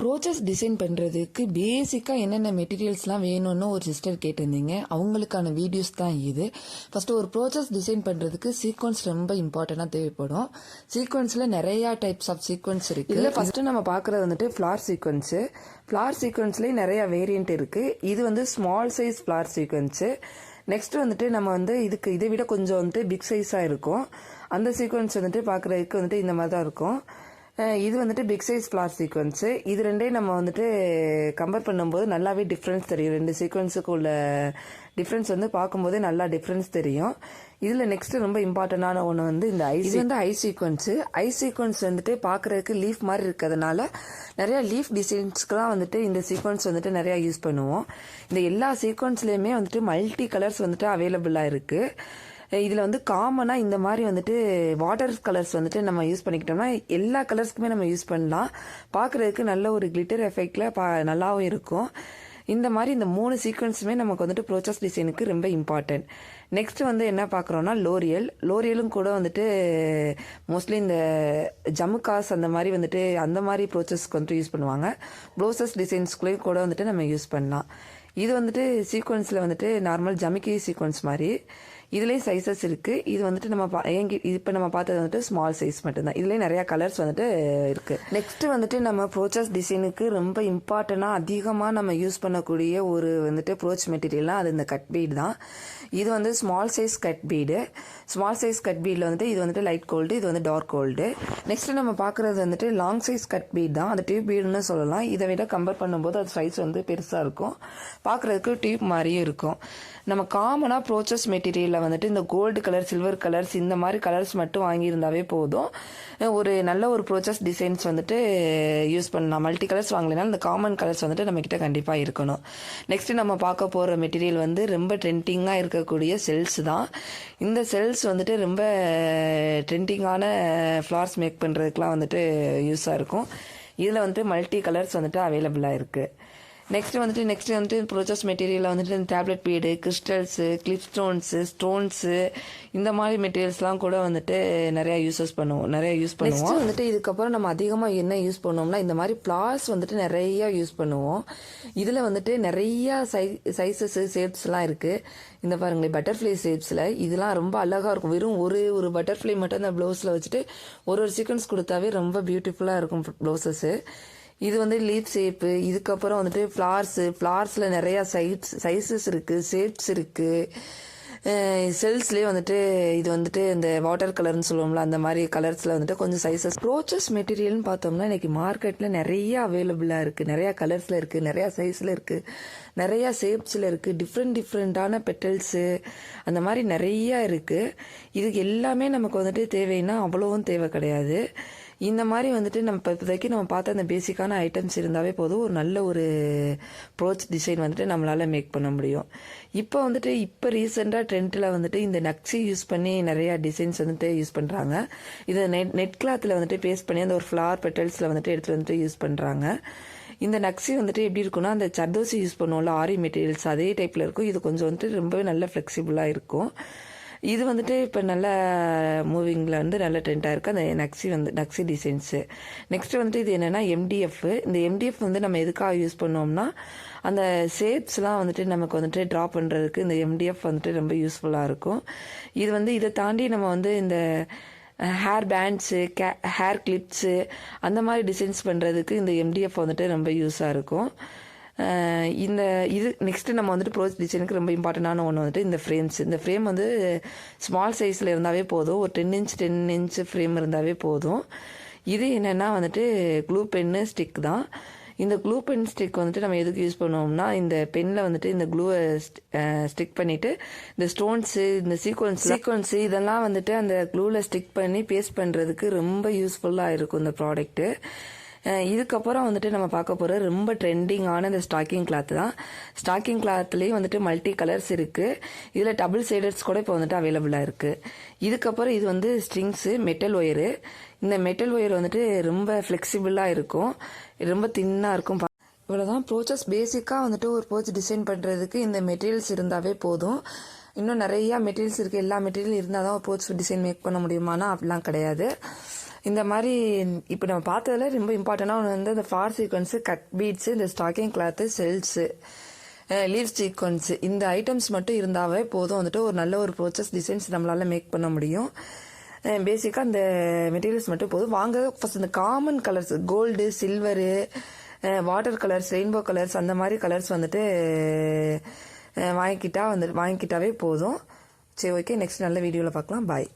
Brooches design பண்ணுறதுக்கு பேசிக்காக என்னென்ன மெட்டீரியல்ஸ்லாம் வேணும்னு ஒரு சிஸ்டர் கேட்டிருந்தீங்க. அவங்களுக்கான வீடியோஸ் தான் இது. ஃபஸ்ட்டு ஒரு ப்ரோச்சஸ் டிசைன் பண்ணுறதுக்கு சீக்வன்ஸ் ரொம்ப இம்பார்ட்டண்ட்டாக தேவைப்படும். சீக்வன்ஸில் நிறையா டைப்ஸ் ஆஃப் சீக்வன்ஸ் இருக்குது இதில் ஃபஸ்ட்டு நம்ம பார்க்குறது வந்துட்டு ஃப்ளார் சீக்வன்ஸு ஃப்ளார் சீக்வன்ஸ்லேயே நிறையா வேரியண்ட் இருக்குது இது வந்து small size flower sequins next வந்துட்டு நம்ம வந்து இதுக்கு இதை விட கொஞ்சம் வந்துட்டு பிக் சைஸாக இருக்கும். அந்த சீக்வன்ஸ் வந்துட்டு பார்க்குறதுக்கு வந்துட்டு இந்த மாதிரி தான் இருக்கும். இது வந்துட்டு பிக் சைஸ் ஃப்ளார் சீக்வன்ஸு இது ரெண்டையும் நம்ம வந்துட்டு கம்பேர் பண்ணும்போது நல்லாவே டிஃப்ரென்ஸ் தெரியும். ரெண்டு சீக்வன்ஸுக்கு உள்ள டிஃப்ரென்ஸ் வந்து பார்க்கும்போதே நல்லா டிஃப்ரென்ஸ் தெரியும். இதில் நெக்ஸ்ட் ரொம்ப இம்பார்ட்டண்டான ஒன்று வந்து இந்த ஐ இது வந்து ஐ சீக்வன்ஸு ஐ சீக்வன்ஸ் வந்துட்டு பார்க்குறதுக்கு லீஃப் மாதிரி இருக்கிறதுனால நிறைய லீஃப் டிசைன்ஸ்க்குலாம் வந்துட்டு இந்த சீக்வன்ஸ் வந்துட்டு நிறையா யூஸ் பண்ணுவோம். இந்த எல்லா சீக்வன்ஸ்லேயுமே வந்துட்டு மல்டி கலர்ஸ் வந்துட்டு அவைலபிளாக இருக்குது இதில் வந்து காமனாக இந்த மாதிரி வந்துட்டு வாட்டர் கலர்ஸ் வந்துட்டு நம்ம யூஸ் பண்ணிக்கிட்டோம்னா எல்லா கலர்ஸ்க்குமே நம்ம யூஸ் பண்ணலாம். பார்க்குறதுக்கு நல்ல ஒரு கிளிட்டர் எஃபெக்டில் பா நல்லாவும் இருக்கும். இந்த மாதிரி இந்த மூணு சீக்வன்ஸுமே நமக்கு வந்துட்டு ப்ரோச்சஸ் டிசைனுக்கு ரொம்ப இம்பார்ட்டன்ட் நெக்ஸ்ட் வந்து என்ன பார்க்குறோன்னா லோரியல் லோரியலும் கூட வந்துட்டு மோஸ்ட்லி இந்த ஜமுக்காஸ் அந்த மாதிரி வந்துட்டு அந்த மாதிரி ப்ரோச்சஸ்க்கு வந்துட்டு யூஸ் பண்ணுவாங்க. ப்ளோசஸ் டிசைன்ஸ்குள்ளேயும் கூட வந்துட்டு நம்ம யூஸ் பண்ணலாம். இது வந்துட்டு சீக்வன்ஸில் வந்துட்டு நார்மல் ஜமிக்கி சீக்வன்ஸ் மாதிரி. இதுலேயும் சைஸஸ் இருக்குது இது வந்துட்டு நம்ம பா எங்க இப்போ நம்ம பார்த்தது வந்துட்டு ஸ்மால் சைஸ் மட்டும்தான். இதுலேயும் நிறையா கலர்ஸ் வந்துட்டு இருக்குது நெக்ஸ்ட்டு வந்துட்டு நம்ம ப்ரோச்சஸ் டிசைனுக்கு ரொம்ப இம்பார்ட்டண்ட்டாக அதிகமாக நம்ம யூஸ் பண்ணக்கூடிய ஒரு வந்துட்டு ப்ரோச் மெட்டீரியல்னால் அது இந்த கட் பீட் தான். இது வந்து small size cut bead small size cut பீடில் வந்துட்டு இது வந்துட்டு லைட் கோல்டு இது வந்து டார்க் கோல்டு நெக்ஸ்ட்டு நம்ம பார்க்குறது வந்துட்டு லாங் சைஸ் கட் பீட் தான். அது டியூப் பீடுன்னு சொல்லலாம். இதை விட கம்பேர் பண்ணும்போது அது சைஸ் வந்து பெருசாக இருக்கும். பார்க்குறதுக்கு டியூப் மாதிரியும் இருக்கும். நம்ம காமனாக ப்ரோச்சஸ் மெட்டீரியலில் வந்துட்டு இந்த கோல்டு கலர் சில்வர் கலர்ஸ் இந்த மாதிரி கலர்ஸ் மட்டும் வாங்கியிருந்தாவே போதும். ஒரு நல்ல ஒரு ப்ரோச்சஸ் டிசைன்ஸ் வந்துட்டு யூஸ் பண்ணலாம். மல்டி கலர்ஸ் வாங்கலைனா இந்த காமன் கலர்ஸ் வந்துட்டு நம்மக்கிட்ட கண்டிப்பாக இருக்கணும். நெக்ஸ்ட் நம்ம பார்க்க போகிற மெட்டீரியல் வந்து ரொம்ப ட்ரெண்டிங்காக இருக்கக்கூடிய செல்ஸ் தான். இந்த செல்ஸ் வந்துட்டு ரொம்ப ட்ரெண்டிங்கான ஃப்ளார்ஸ் மேக் பண்ணுறதுக்குலாம் வந்துட்டு யூஸாக இருக்கும். இதில் வந்துட்டு மல்டி கலர்ஸ் வந்துட்டு அவைலபிளாக இருக்குது நெக்ஸ்ட் வந்துட்டு நெக்ஸ்ட் வந்துட்டு ப்ரோச்சஸ் மெட்டீரியலில் வந்துட்டு இந்த tablet bead crystals clip stones stones இந்த மாதிரி மெட்டீரியல்ஸ்லாம் கூட வந்துட்டு நிறையா யூஸஸ் பண்ணுவோம் நிறைய யூஸ் பண்ணுவோம். வந்துட்டு இதுக்கப்புறம் நம்ம அதிகமாக என்ன யூஸ் பண்ணுவோம்னா இந்த மாதிரி ஃப்ளார்ஸ் வந்துட்டு நிறைய யூஸ் பண்ணுவோம். இதில் வந்துட்டு நிறைய சை சைஸஸ் ஷேப்ஸ்லாம் இருக்குது இந்த பாருங்களேன் பட்டர்ஃப்ளை ஷேப்ஸில் இதெல்லாம் ரொம்ப அழகாக இருக்கும். வெறும் ஒரு ஒரு பட்டர்ஃப்ளை மட்டும் அந்த ப்ளவுஸில் வச்சுட்டு ஒரு ஒரு சீக்வன்ஸ் கொடுத்தாவே ரொம்ப பியூட்டிஃபுல்லாக இருக்கும் ப்ளவுசஸ்ஸு இது வந்து லீப் ஷேப்பு இதுக்கப்புறம் வந்துட்டு ஃப்ளார்ஸு ஃப்ளார்ஸில் நிறையா சைட்ஸ் சைஸஸ் இருக்குது ஷேப்ஸ் இருக்குது செல்ஸ்லேயே வந்துட்டு இது வந்துட்டு இந்த வாட்டர் கலர்னு சொல்லுவோம்ல அந்த மாதிரி கலர்ஸில் வந்துட்டு கொஞ்சம் சைஸஸ் ப்ரோச்சஸ் மெட்டீரியல்னு பார்த்தோம்னா இன்றைக்கி மார்க்கெட்டில் நிறையா அவைலபிளாக இருக்குது நிறையா கலர்ஸில் இருக்குது நிறையா சைஸில் இருக்குது நிறையா ஷேப்ஸில் இருக்குது டிஃப்ரெண்ட் டிஃப்ரெண்ட்டான பெட்டல்ஸு அந்த மாதிரி நிறையா இருக்குது இதுக்கு எல்லாமே நமக்கு வந்துட்டு தேவைன்னா அவ்வளோவும் தேவை கிடையாது. இந்த மாதிரி வந்துட்டு நம்ம இப்போ இப்போதைக்கு நம்ம பார்த்த அந்த பேசிக்கான ஐட்டம்ஸ் இருந்தாவே போதும். ஒரு நல்ல ஒரு ப்ரோச் டிசைன் வந்துட்டு நம்மளால் மேக் பண்ண முடியும். இப்போ வந்துட்டு இப்போ ரீசெண்டாக ட்ரெண்டில் வந்துட்டு இந்த நக்ஸி யூஸ் பண்ணி நிறையா டிசைன்ஸ் வந்துட்டு யூஸ் பண்ணுறாங்க இதை நெட் நெட் கிளாத்தில் வந்துட்டு பேஸ்ட் பண்ணி அந்த ஒரு ஃப்ளார் பெட்டல்ஸில் வந்துட்டு எடுத்துகிட்டு வந்துட்டு யூஸ் பண்ணுறாங்க இந்த நக்ஸி வந்துட்டு எப்படி இருக்குன்னா அந்த சர்தோசி யூஸ் பண்ணுவோம்ல ஆரி மெட்டீரியல்ஸ் அதே டைப்பில் இருக்கும். இது கொஞ்சம் வந்துட்டு ரொம்பவே நல்ல ஃப்ளெக்சிபிளாக இருக்கும். இது வந்துட்டு இப்போ நல்ல மூவிங்கில் வந்து நல்ல ட்ரெண்டாக இருக்குது அந்த நக்ஸி வந்து நக்ஸி டிசைன்ஸு நெக்ஸ்ட் வந்துட்டு இது என்னென்னா எம்டிஎஃப் இந்த எம்டிஎஃப் வந்து நம்ம எதுக்காக யூஸ் பண்ணோம்னா அந்த ஷேப்ஸ்லாம் வந்துட்டு நமக்கு வந்துட்டு ட்ரா பண்ணுறதுக்கு இந்த எம்டிஎஃப் வந்துட்டு ரொம்ப யூஸ்ஃபுல்லாக இருக்கும். இது வந்து இதை தாண்டி நம்ம வந்து இந்த ஹேர் பேண்ட்ஸு கே ஹேர் கிளிப்ஸு அந்த மாதிரி டிசைன்ஸ் பண்ணுறதுக்கு இந்த எம்டிஎஃப் வந்துட்டு ரொம்ப யூஸாக இருக்கும். இந்த இது நெக்ஸ்ட்டு நம்ம வந்துட்டு ப்ரோஸ் டிசைனுக்கு ரொம்ப இம்பார்ட்டண்டான ஒன்று வந்துட்டு இந்த ஃப்ரேம்ஸ் இந்த ஃப்ரேம் வந்து ஸ்மால் சைஸில் இருந்தாவே போதும். ஒரு ten inch ten inch frame இருந்தாவே போதும். இது என்னென்னா வந்துட்டு க்ளூ பென்னு ஸ்டிக் தான். இந்த க்ளூ பென் ஸ்டிக் வந்துட்டு நம்ம எதுக்கு யூஸ் பண்ணுவோம்னா இந்த பெனில் வந்துட்டு இந்த க்ளூவை ஸ்டிக் பண்ணிவிட்டு இந்த ஸ்டோன்ஸு இந்த சீக்வன்ஸ் சீக்வன்ஸு இதெல்லாம் வந்துட்டு அந்த க்ளூவில் ஸ்டிக் பண்ணி பேஸ்ட் பண்ணுறதுக்கு ரொம்ப யூஸ்ஃபுல்லாக இருக்கும் இந்த ப்ராடக்ட்டு இதுக்கப்புறம் வந்துட்டு நம்ம பார்க்க போகிற ரொம்ப ட்ரெண்டிங்கான இந்த ஸ்டாக்கிங் கிளாத் தான். ஸ்டாக்கிங் கிளாத்லேயும் வந்துட்டு மல்டி கலர்ஸ் இருக்குது இதில் டபுள் சைடட்ஸ் கூட இப்போ வந்துட்டு அவைலபிளாக இருக்குது இதுக்கப்புறம் இது வந்து ஸ்ட்ரிங்ஸு மெட்டல் ஒயரு இந்த மெட்டல் ஒயர் வந்துட்டு ரொம்ப ஃப்ளெக்சிபிளாக இருக்கும். ரொம்ப தின்னாக இருக்கும். பா- இவ்வளோதான் ப்ரோச்சஸ் பேசிக்காக வந்துட்டு ஒரு போச் டிசைன் பண்ணுறதுக்கு இந்த மெட்டீரியல்ஸ் இருந்தாவே போதும். இன்னும் நிறையா மெட்டீரியல்ஸ் இருக்குது எல்லா மெட்டீரியல் இருந்தால் தான் ஒரு போச் டிசைன் மேக் பண்ண முடியுமானா அப்படிலாம் கிடையாது. இந்த மாதிரி இப்போ நம்ம பார்த்ததுல ரொம்ப இம்பார்ட்டண்டாக ஒன்று வந்து இந்த ஃபார் சீக்வன்ஸு கட் பீட்ஸு இந்த stocking cloth shells leaf sequins இந்த ஐட்டம்ஸ் மட்டும் இருந்தாவே போதும். வந்துட்டு ஒரு நல்ல ஒரு ப்ரோச்சஸ் டிசைன்ஸ் நம்மளால் மேக் பண்ண முடியும். பேசிக்காக அந்த மெட்டீரியல்ஸ் மட்டும் போதும். வாங்க ஃபர்ஸ்ட் இந்த common colours gold silver water colours rainbow colours அந்த மாதிரி கலர்ஸ் வந்துட்டு வாங்கிக்கிட்டா வந்து வாங்கிக்கிட்டாவே போதும். சரி ஓகே நெக்ஸ்ட் நல்ல வீடியோவில் பார்க்கலாம். பாய்